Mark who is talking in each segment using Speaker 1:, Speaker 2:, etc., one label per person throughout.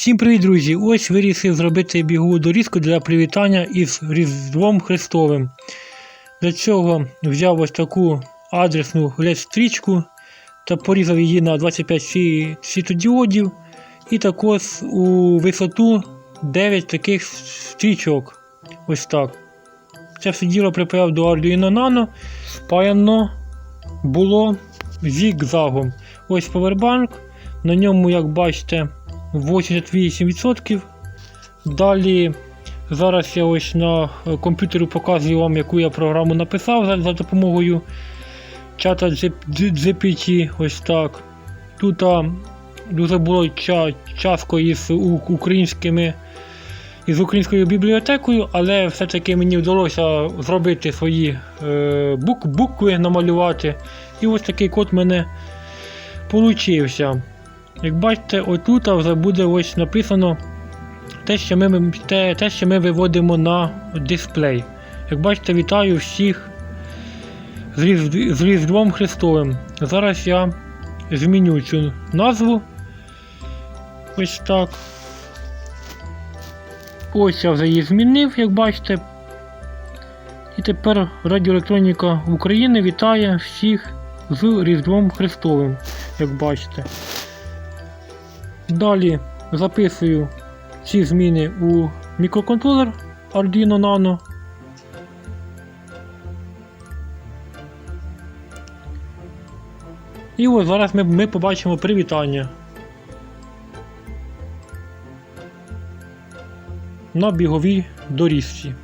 Speaker 1: Всім привіт, друзі! Ось вирішив зробити бігову дорізку для привітання із Різдвом Христовим. Для цього взяв ось таку адресну LED-стрічку та порізав її на 25 сві- світодіодів і також у висоту 9 таких стрічок. Ось так. Це все діло припаяв до Arduino Nano, спаяно було зігзагом. Ось повербанк. На ньому, як бачите, 88%. Далі зараз я ось на е, комп'ютері показую вам, яку я програму написав за, допомогою чата GPT. Ось так. Тут дуже було ча, часто із українськими із українською бібліотекою, але все-таки мені вдалося зробити свої е, бук, букви, намалювати. І ось такий код в мене получився. Як бачите, отут вже буде ось написано те, що ми, те, те, що ми виводимо на дисплей. Як бачите, вітаю всіх з, Різдв- з Різдвом Христовим. Зараз я зміню цю назву. Ось так. Ось я вже її змінив, як бачите. І тепер Радіоелектроніка України вітає всіх з Різдвом Христовим, як бачите. Далі записую ці зміни у мікроконтролер Arduino Nano. І ось зараз ми, ми побачимо привітання. На біговій доріжці.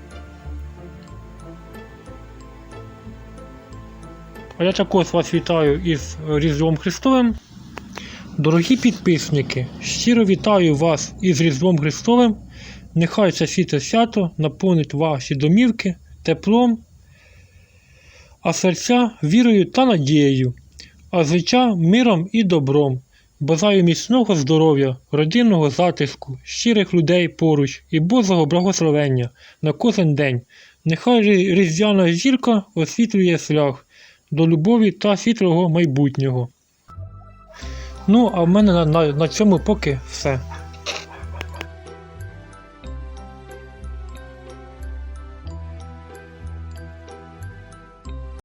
Speaker 1: А я також вас вітаю із Різдвом Христовим. Дорогі підписники, щиро вітаю вас із Різдвом Христовим. Нехай це світе свято наповнить ваші домівки теплом, а серця вірою та надією, а життя миром і добром. Бажаю міцного здоров'я, родинного затиску, щирих людей поруч і Божого благословення на кожен день. Нехай різдвяна зірка освітлює шлях до любові та світлого майбутнього. Ну, а в мене на, на, на цьому поки все.